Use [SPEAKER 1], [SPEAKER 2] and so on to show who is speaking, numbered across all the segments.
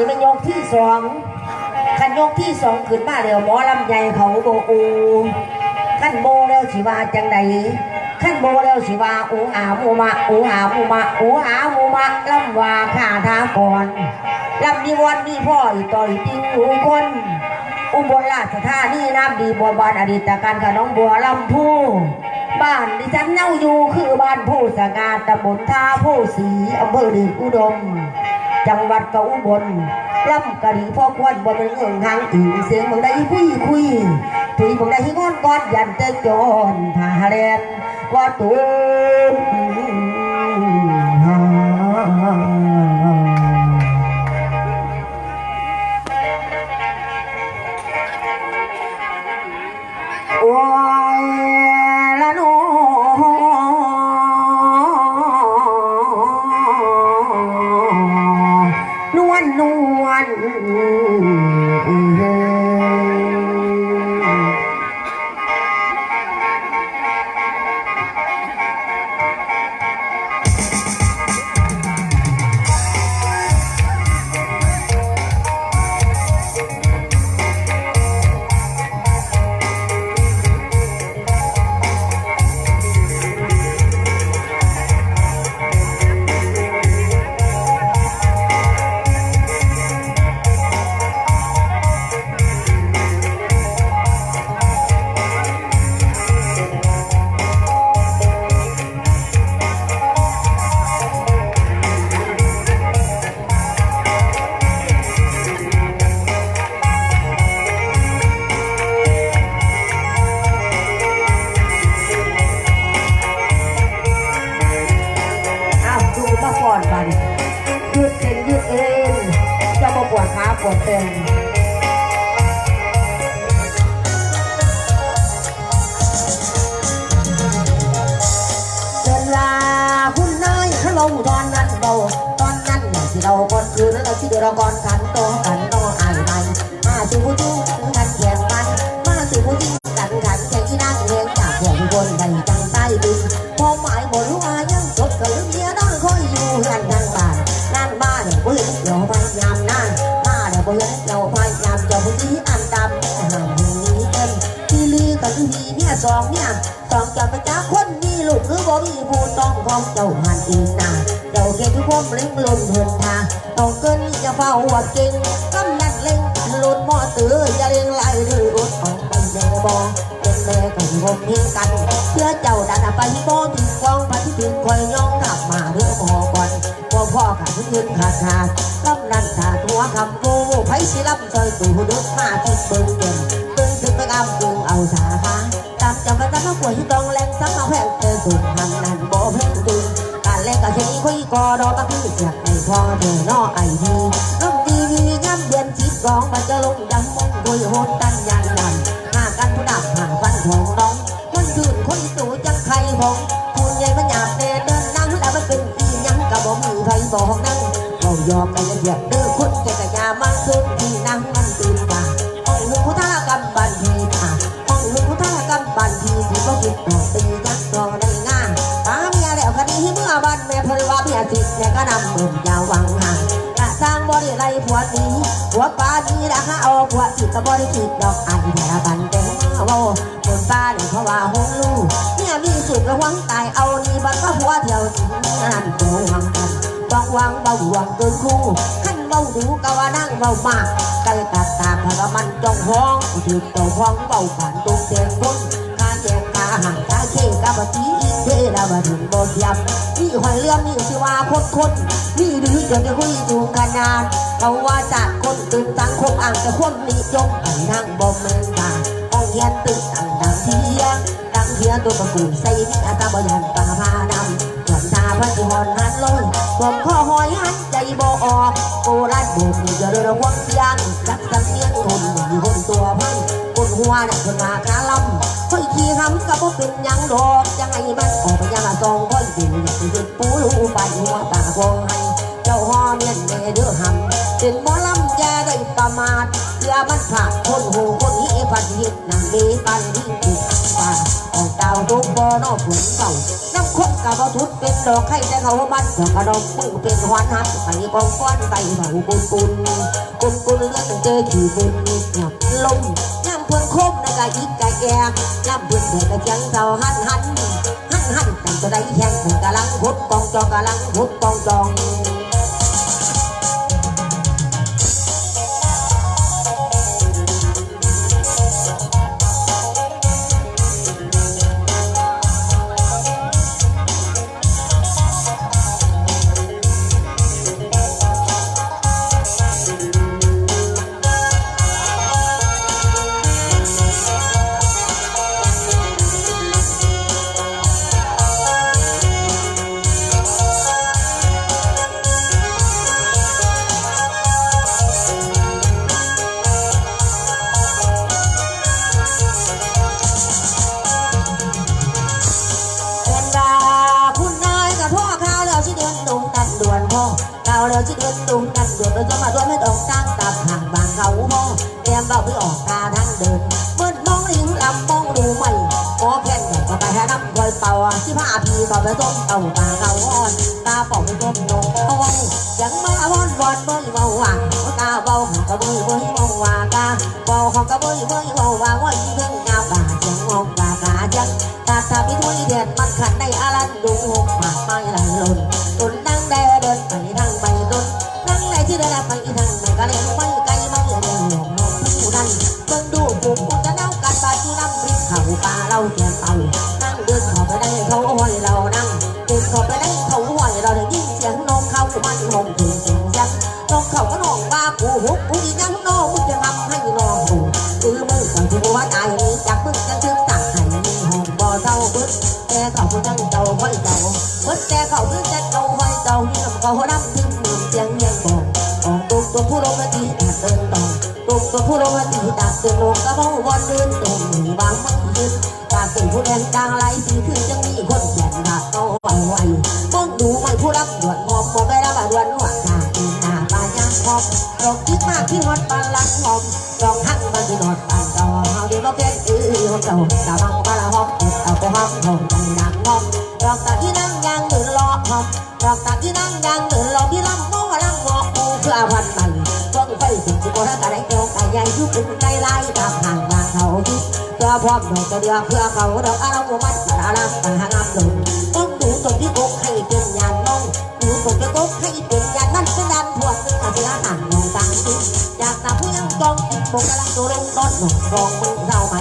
[SPEAKER 1] นี่เป็นยกที่สองขันยกที่สองขึ้นมาเดี๋ยวหมอลำใหญ่เขาโบอูขั้นโบแล้วสิว่าจังใดขั้นโบแล้วสิว่าอูอามูมะอูอามูมะอูอามูมะลำว่าข้าทาก่อนลำนิวันนี่พ่ออีต่อยติงหูคนอุบลราชธานีน้ำดีบัวบานอดีตการกับน้องบัวลำพูบ้านดิฉันเน่าอยู่คือบ้านผู้สงาตำบลท่าผู้สีอำเภอดชอุดม จังหวัดกอุบลล่ำกะดีพ่อควนบ่เป็นเงิงหางอีเสียงบางได้คุยคุยถุยบางได้งอนก้อนยันเตจอนทาแลนว่าตู มาสู่ผู้จริงกันกันแข่งที่นั่งเลี้ยงจากพวกคนใดจังใต้ดินพอหมายหมดรู้ว่ายังจดก็ลืมเมียนอนคอยอยู่กันทางบ้านนั่นบ้านเนี่ยผู้เห็นเดี๋ยวพยายามนั่นมาเดี๋ยวผู้เห็นเดี๋ยวพยายามเดี๋ยวผู้ที่อันดำห่างนีกันที่ลือกับที่มีเนี่ยสองเนี่ยสองจะไปจ้าคนมีลูกคือบ่มีผู้ต้องของเจ้าหันอีนาเจ้าเก่งทุกพมเล่งลนเหินทาต้องเกินนี่จะเฝ้าว่าเก่งกำนัดเล่งลนมอตืออย่าเล่งไหรื บอเป็นแม่กันผมเห็นกันเพื่อเจ้าดันไปบ่ถึงกองไปที่ถึงคอยย่องขับมาเรื่องหอก่อนพ่อพ่อขาดเงินขาดขาดกำนันขาดหัวคำโง่ไผสิรับซอยตู่ดึกมาที่เบิ่งเงินเบิ่งถึงไปกำกึ่งเอาสาขาตามจำไว้ตามมาป่วยที่ต้องแรงซ้ำมาแพงเจอสุดทำนั้นบ่เพ่งตึงการเล่นกับเช่นนี้คุยกอดอมาคือเสียกในพอเธอนอไอทีน้ำดีวีย่ำเดือนชิดกองมันจะลงดำมงคุยโหดตันยัน มีใครบอกนั่งเรายอมกันเดียดเด้อคุณแกกะยามันสุดที่นั่งมันตื่นตาห้องหนึ่งผู้ท่ากำบันทีตาห้องหนึ่งผู้ท่ากำบันทีที่บ่คิดต่อตียักต่อได้งานตาเมียแล้วคดีเมื่อบ้านแม่พิ่นว่าเมียจิติดแกก็นำมือยาววังห่างกะสร้างบ่ได้ไรผัวนี้ผัวป้านี้ละฮะเอาผัวติดก็บ่ได้ติดอกอันแต่ละบันแต่เว้าคนป้าเนี่ยเขาว่าหงลูกเนี่ยมีสุดระวังตายเอานี่บัดก็ผัวเที่ยวทิ้งนั่นโกหังกัน ต้องวางเบาหวงเกินคู่ขั้นเบาดูก็ว่านั่งเบามากกันเลตัดตาพระมันจ้องห้องถือเต่าห้องเบาผ่านตรงเตียงบนข้าแยกข้าห่างข้าเข่งกับทีอีเทแล้วมาถึงบ่เทียมนี่หอยเลื่อมนี่สิว่าคนคนนี่หรือจะจะคุยจูงกันานเขาว่าจากคนตื่นสังคมอ่างจะคนนิยมให้นั่งบ่เมืองตาห้องเฮียนตึกอังดังเทียดังเทียตัวประกูใส่นี่อาตาบ่ยันตาพานำ พระจิหอนหันลงผมข้อหอยหันใจบ่ออกโกรัดบุกจะเรือห่วงยางจักสังเนียงทนอยู่คนตัวพันคนหัวนี่ยคนมาคาลำค่อยขี่คำก็บ่เป็นยังดอกยังไงมันออกไปยังละซองค่อยเป็นอยากเป็นปูรูไปหัวตาคงให้ใจจ้าฮอเมียนเมเดือหำเป็นหมอลำแย่ได้ประมาท อมันขาดคนหูคนนี้พันหิตนั่งมีปันที่ติดป่าออกดาวทุกบ่อนอกฝนเก่าน้ำคบกับเอาทุดเป็นดอกไข่แต่เขามันดอกกระดองมือเป็นหวานหักไปกองก้อนไปเผากุนกุนกุนกุนเลือดเจอขี่บุญหยับลมย่ำเพื่อนคมในกายยิกกายแก่ย่ำเพื่อนเด็กกระเจียงเท่าหันหันหันหันกันจะได้แข่งกันกำลังพุดกองจองกำลังพุดกองจองาวแล้วที่เดินดุงกันด่วนเราจะมาด่วนไม่ต้องตั้งตามห่างบางเขาพ่อเตรียมเบาเพื่ออกตาทั้งเดินเมื่อมองลิงลำมองดูไม่หมอแผ่นใหญ่ก็ไปหาน้ำคอยเป่าที่ผ้าพีก็ไปต้มเต่าตาเขาอ่อนตาปอกไปต้มนงเอาไว้ยังมาบอนบอนเบยเบาหวานตาเบาของกระเบยเบยเบาหวานกาเบาของกระเบยเบยเบาหวานว่ายิ่งเรื่องงามกาเสียงงงกากาจังตาตาพิทุยเดือนมันขันในอารันดูหกหมากไม้ไหลหล่น ไหนที่เดินไปทางไหนก็เลี้ยงไม่ไกลไม่เลยหลงมองผู้นั้นเบิ่งดูปุ๊บปุ๊บจะเล่ากันบาดชูน้ำพริกเข่าปลาเล่าแก่ เพาะวันเตรงหนีวางมันยืนตาเป็นผู้แดงกลางไหลสีคือจังมีคนแก่ดาเอาไว้ไว้บ้องดูไม่ผู้รับด่วนหอมบอกได้รับดวนหัวหน้าตีหน้าปลายางหอมดอกคิดมากที่ฮอดปานลังหอมดอกหักมันที่นอดปานดอกเฮาเดี๋ยวเราเป็นอือของเจ้ากะบังปลาหอมเก็บเอาไปหอมหอมใจดังหอมดอกตาที่นั่งยางเดินรอหอมดอกตาที่นั่งยางเดินรอที่ลำโมอลำงอกูเพื่อพันมันเบิ่งไฟสิสิบ่ทันกะได้เกี่ยวกะใหญ่ยุบเป็นใจลายตา อพร้อมดอกกระเดือเพื่อเขาดอกอารมณ์มันกรลังกะหางามลงต้องดูตรงที่อกให้เป็นยานน้องดูตรงที่อกให้เป็นยานนั่นเป็นดันพวกซึ่งอาเซียต่างมองต่างที่จากตาผู้ยังกองติดโบกำลังตัวลงต้นหนองรองมือเจ้าใหม่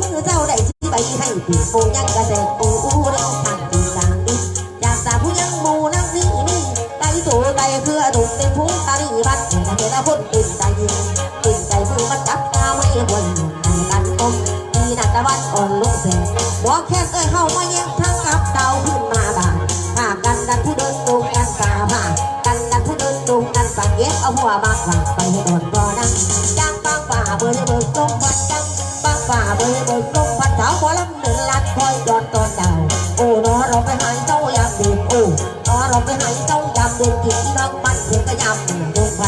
[SPEAKER 1] มือเจ้าได้ที่ใบให้ปีกโบยังกระเด็นปูอู้ จอดอนตอนดาวโอ้นอเราไปหายเจ้าอยากดื่มโอ้นอเราไปหายเจ้าอยากดื่มกินที่น้องมันเพื่อกระยำดื่มลงไป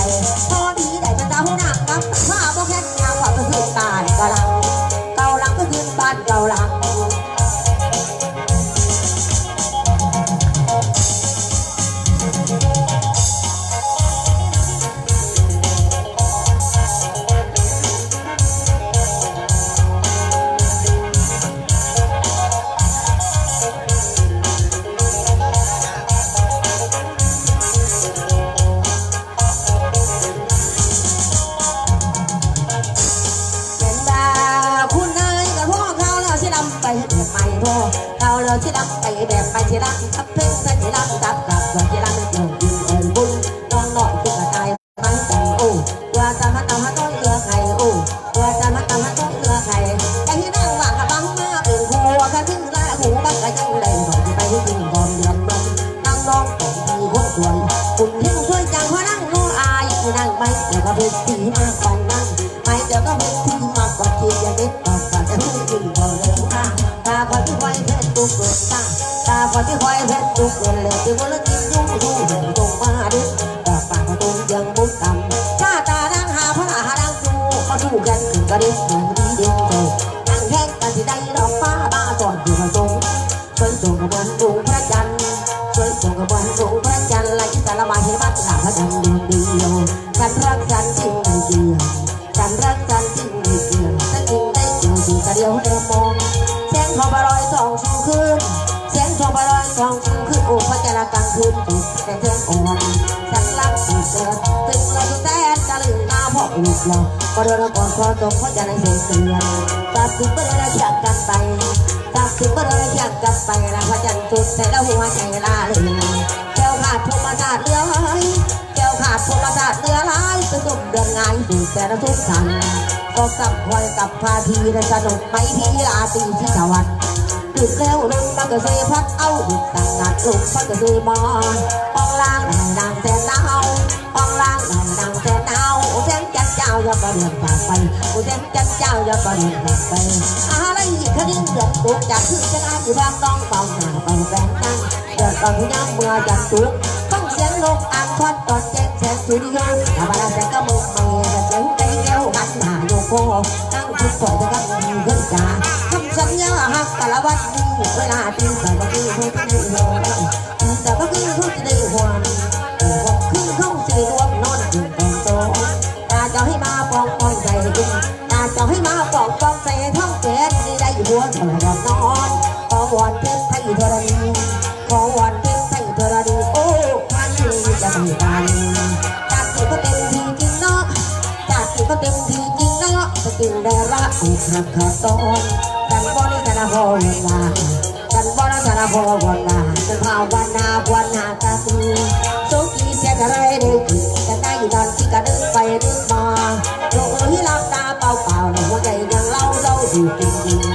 [SPEAKER 1] ก็ได้สูงดีเด่นโตนั่งแท่กันที่ได้ดอกฟ้าบ้าจอดอยู่มาทรงช่วยส่งกระบวนดวงพระจันทร์ช่วยส่งกระบวนดวงพระจันทร์ไหลสารมาให้มันหนาพระจันทร์ดวงเดียวฉันรัก โอ้พระจันทร์กลางคืนติดแต่เธออ่อนฉันรักสุดเกินถึงเราจะแสนจะลืมหน้าพ่ออุดเราก็เดินก่อนพอตกพระจันทร์ให้เสียเตือนตัดสินก็ได้แข่งกันไปตัดสินก็ได้แข่งกันไปแล้วพระจันทร์จุดแต่แล้วหัวใจลาเลยแก้วขาดพรมศาสตร์เลี้ยวหายแก้วขาดพรมศาสตร์เรือลายไปตุ่มเดือนไงดูแต่ละทุกสันก็กลับคอยกับพาทีและสนุกไหมพี่ลาตีที่สวรรค์ ดึกแล้วลงมันก็เซพัดเอาต่างนัดลุกมันก็เซมอนอองล่างนางแสนดาวอองล่างนางแสนดาวแสนจันเจ้าอย่าประเดินจากไปแสนจันเจ้าอย่าประเดินจากไปอะไรอีกคดีเดือดตุกจากคือจะงานอยู่บ้านต้องเป่าหน้าเป่าแฟนนั่งเดือดตอนที่ยังเมื่อจันตุกฟังเสียงนกอ่างทอดตอนแจ้งแสงสุริยนต์ถ้าบาลาแสงก็มึงไม่จะเสียงใจแก้วหันหน้าโยโกนั่งทุกคนจะกันมีเงินจ่า ทำสัญญาหักแต่ละวันนี้เวลาตีแต่ก็คือผู้ที่ได้หัวแต่ก็คือผู้ที่ได้หัวคือเข้าสิรวมนอนอยู่ตอนโตตาจะให้มาปองปองใจให้กินตาจะให้มาปองปองใจให้ท้องเกิดนี่ได้หัวเธอดนอนขอวอนเทพไทยธรณีขอวอนเทพไทยธรณีโอ้พันนี้จะไม่ตายจากที่ก็เต็มทีจริงเนาะจากที่ก็เต็มทีจริงเนาะจะกินได้ละอุกขัดขัดตอนกันบ่ได้ แต่ละพอเวลากันบ่ละสารพอวันนาจะภาวนาวันนาตาสูสุขีเสียอะไรได้กินจะได้นอนที่กระดึงไปดึงมาโอ้ยหลับตาเปล่าเปล่าหัวใจยังเล่าเล่าอยู่จริง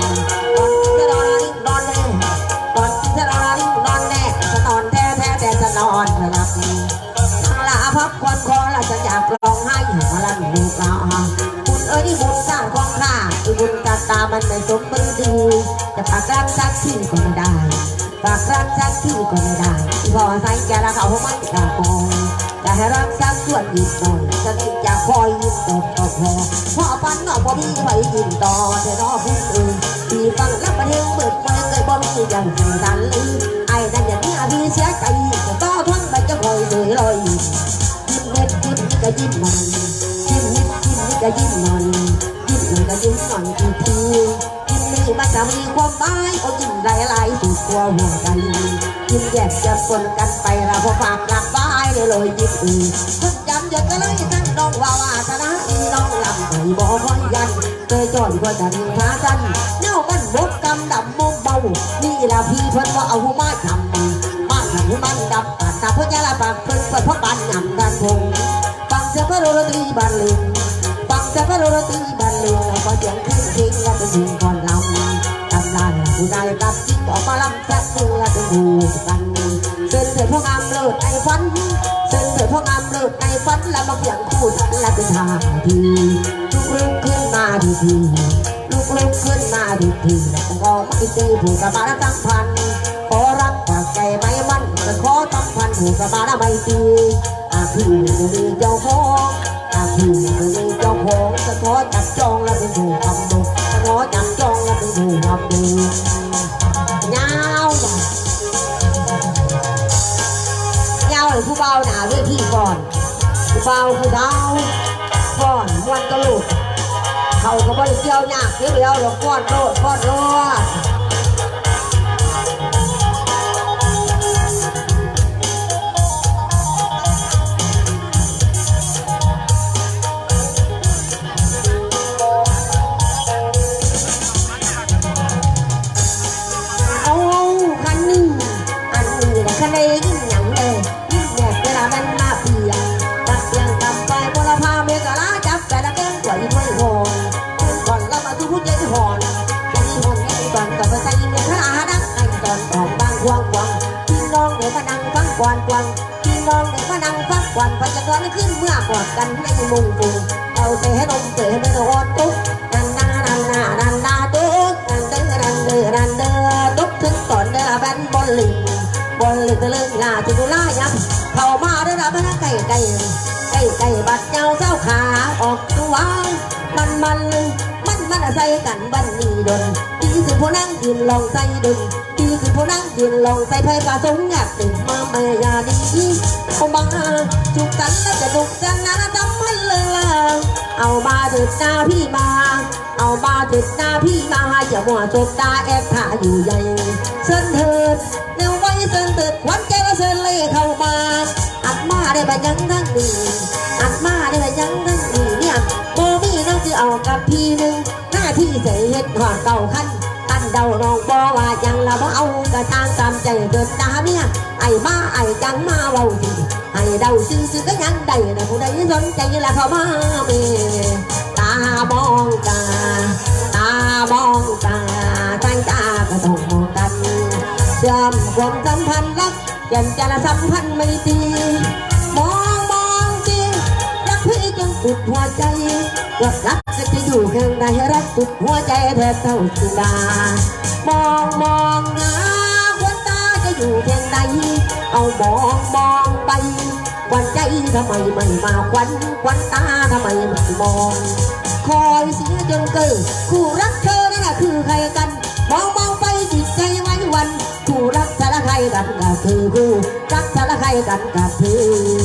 [SPEAKER 1] ทิ้งก็ไม่ได้ฝากรักสักที่ก็ไม่ได้ที่พอใส่แกละเขาไม่กล้าปองจะให้รักสักส่วนอีกหน่อยจะคิดจะคอยยิ้มตบก็พอพ่อปันนอกบ่มีไว้ยิ้มต่อแต่นอผู้อื่นที่ฟัง จะมีความหมายเอายิ้มหลายๆสุดกลัวหัวใจยิ้มแยกจะปนกันไปเราพอฝากหลักบายเลยเลยยิ้มอื่นทุกยำหยดก็เลยทั้งน้องว่าวาสนาอีน้องลำใจบ่ค่อยยันเคยจอดกว่าจะมีหากันเน่ากันบกกำดำมุมเบานี่ละพี่เพิ่นว่าเอาหูมาทำมาทำหูมันดับปากตาเพิ่นยาละปากเพิ่นเปิดพราะบานยำกันพงฟังเสียงพระโรตีบานลิงฟังแต่พระโรตีบันเลงแล้วก็เสียงเพลงเพลงแล้วก็เสียงก่อน ผู้ใดกับจิตอกมาลำสักหนึ่งแล้วก็ดูกันเส้นเถิดพ่องามเลิศในฝันเส้นเถิดพ่องามเลิศในฝันแล้วมาเพียงพูดแล้วเป็นทางทีลุกลุกขึ้นมาดีทีลุกลุกขึ้นมาดีทีแล้วก็ไม่ตีผู้กับาแล้วตั้งพันขอรักจากใจไม่มันแต่ขอตั้งพันผู้กับาแล้วไม่ตีอาพี่จะมีเจ้าของอาพี่ไม่มีเจ้าของจะขอจับจองแล้วเป็นผู้ทำดูจะ ขอจับจองแล้วเป็นผู้ทำดูยาวจ้ะยาวเลยผู้เบาหนาเวทีก่อน ผู้เบาผู้เบาก่อนมันกระลุกเขาก็บริเกี่ยวยากเดียวเดียวหรอกก้อนโลดก้อนโลด ออกบางควงควงพี่น้องเดี๋ยวมานังฟังกวนกวนพี่น้องเดี๋ยวมานังฟังกวนพอจะเกิดอะไรขึ้นเมื่อกอดกันในมุงปุงเอาเตะให้นมเตะให้ไม่โดนตุ๊กนันนานันนานันนาตุ๊กนันเด้อนันเด้อนันเด้อตุ๊กถึงก่อนเด้อแบนบอลลิงบอลลิงตะลึงลาจุกุลายับเข้ามาเด้อรับไก่ไก่ไก่ไก่บัดเจ้าเจ้าขาออกตัวมันมันมันมันใส่กันบันนี้ดนตีสิผู้นั่งยืนลองใส่ดนตีสิ ผู้นั่งยืนลงใส่ไพ่กระสงอยากติดมาไม่ยาดีเอามาจุกกันแล้วจะดุกกันนะทำมันเลยล่ะเอามาเถิดหน้าพี่มา เอามาเถิดหน้าพี่มาอย่ามัวจบตาแอบถ่าอยู่ใหญ่เส้นเถิดแนวไว้เส้นเถิดวันใจและเส้นเล่เข้ามาอัดมาได้ไปยังทั้งนี้อัดมาได้ไปยังทั้งนี้เนี่ยโบมีน้องที่เอากับพี่หนึ่งหน้าที่เสียเห็ดหอดเก่าขั้น เดาน้องบอว่ายังละบ่เอากระตางตามใจเกิดตาเมียไอ้มาไอ้จังมาเว้าสิไอ้เดาซื่อซื่อก็ยังได้นะผู้ใดสนใจละเข้ามาเมตามองตาตามองตาใจตาก็ต้องมองกันเชื่อมความสัมพันธ์รักยันจะละสัมพันธ์ไม่ตีมองมองจริงรักพี่จนสุดหัวใจรักรัก อยู่ข้างในรักสุดหัวใจแทบเท่าสุดามองมองนะหัวตาจะอยู่เพียงใดเอามองมองไปควันใจทำไมไม่มาควันควันตาทำไมไม่มอง คอยเสียจนเกิดคู่รักเธอนั่นน่ะคือใครกัน มองมองไปจิตใจไว้วันคู่รักสารใครกันกับเธอคู่รักสารใครกันกับเธอ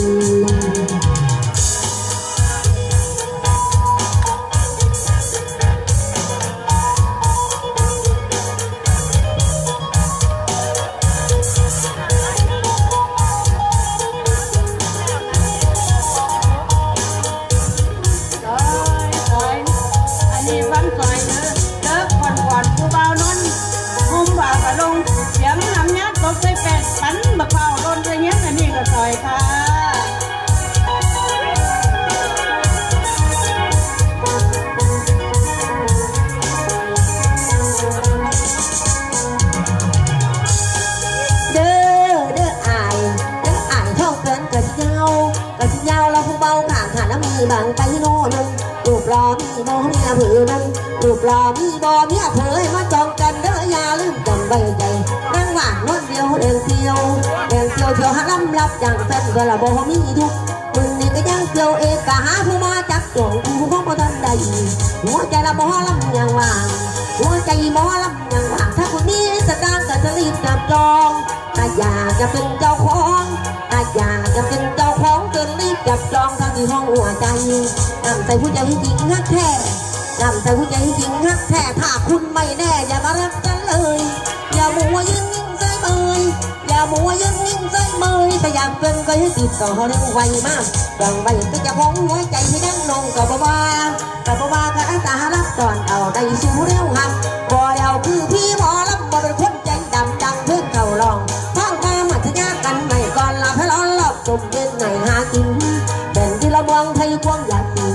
[SPEAKER 2] ป
[SPEAKER 1] รอมีบ่เมียเผยมาจองกันเด้ออย่าลืมจำไว้ใจนั่งว่างนอนเดียวเดินเที่ยวเดินเที่ยวเที่ยวหาลำรับอย่างแฟนก็ละบ่มีทุกมึงนี่ก็ยังเที่ยวเอกกะหาผู้มาจับจองกูของบ่ทันใดหัวใจละบ่ลำยังว่างหัวใจหมอลำยังว่างถ้าคนนี้จะดังก็จะรีบจับจองถ้าอยากจะเป็นเจ้าของถ้าอยากจะเป็นเจ้าของจะรีบจับจองทางที่ห้องหัวใจนำใส่ผู้ใจให้จริงฮักแท้ นำใส่ผู้ใจให้จริงฮักแท้ถ้าคุณไม่แน่ อย่ามารักกันเลย อย่ามัวยืนนิ่งใส่เมยอย่ามัวยืนนิ่งใส่เมยแต่อยากเป็นก็ให้ติดต่อเรื่องไวมากดังไวก็จะของหัวใจให้ดังลงกับบ้ากับบ้ากับตาลับตอนเอาได้สู้เร็วหักบ่เดียวคือพี่หมอลำบ่เป็นคนใจดำดังเพื่อนเขาลองท้องตามัธยากันใหม่ก่อนลาให้ร้อนรอบจมเย็นไหนหากินเป็นที่ละเมืองไทยกว้างอยากมี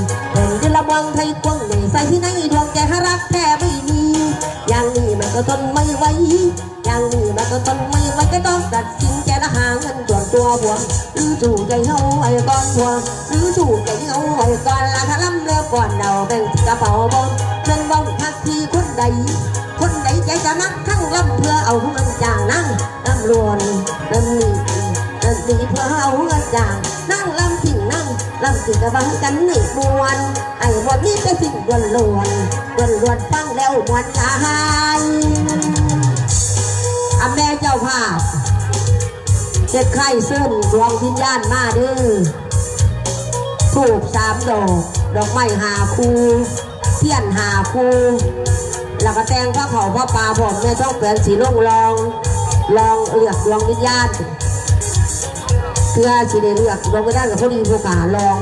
[SPEAKER 1] ป็นที่ละวังไทยกว้างใหญ่ใส่ที่ไหนดวงแกหารักแท้ไม่มีอย่างนี้มันก็ทนไม่ไหวอย่างนี้มันก็ทนไม่ไหวก็ต้องตัดสินแกละหาเงินส่วนตัวบวงหรือจู่ใจเฮาไอ้ก้อนบวงหรือจู่ใจเฮาไอ้ก้อนละถ้าล้ำเลือก่อนเดาแบ่งกระเป๋าบอง สิ่งกระบังกันหนึ่งมวน ไอ้วันนี้ก็สิ่งล้วนล้วนล้วนล้วนฟังแล้วมวนตายอาแม่เจ้าภาพเจ็ดไข่เส้นดวงวิญญาณมาเด้อถูกสามดอก ดอกไม้หาคูเทียนหาคูแล้วก็แตงพระเขาพระปลาผมเนี่ยต้องเปลี่ยนสีลงลอง ลองเลือกลองวิญญาณเพื่อสิได้เลือกลองไม่ได้กับพอดีผู้ขาลอง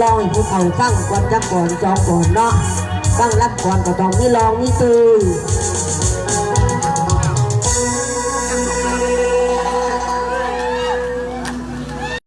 [SPEAKER 1] ลองให้ผู้เขาฟังก่อนจักก่อนจองก่อนเนาะฟังรับก่อนก็ต้องมีลองมีตื่น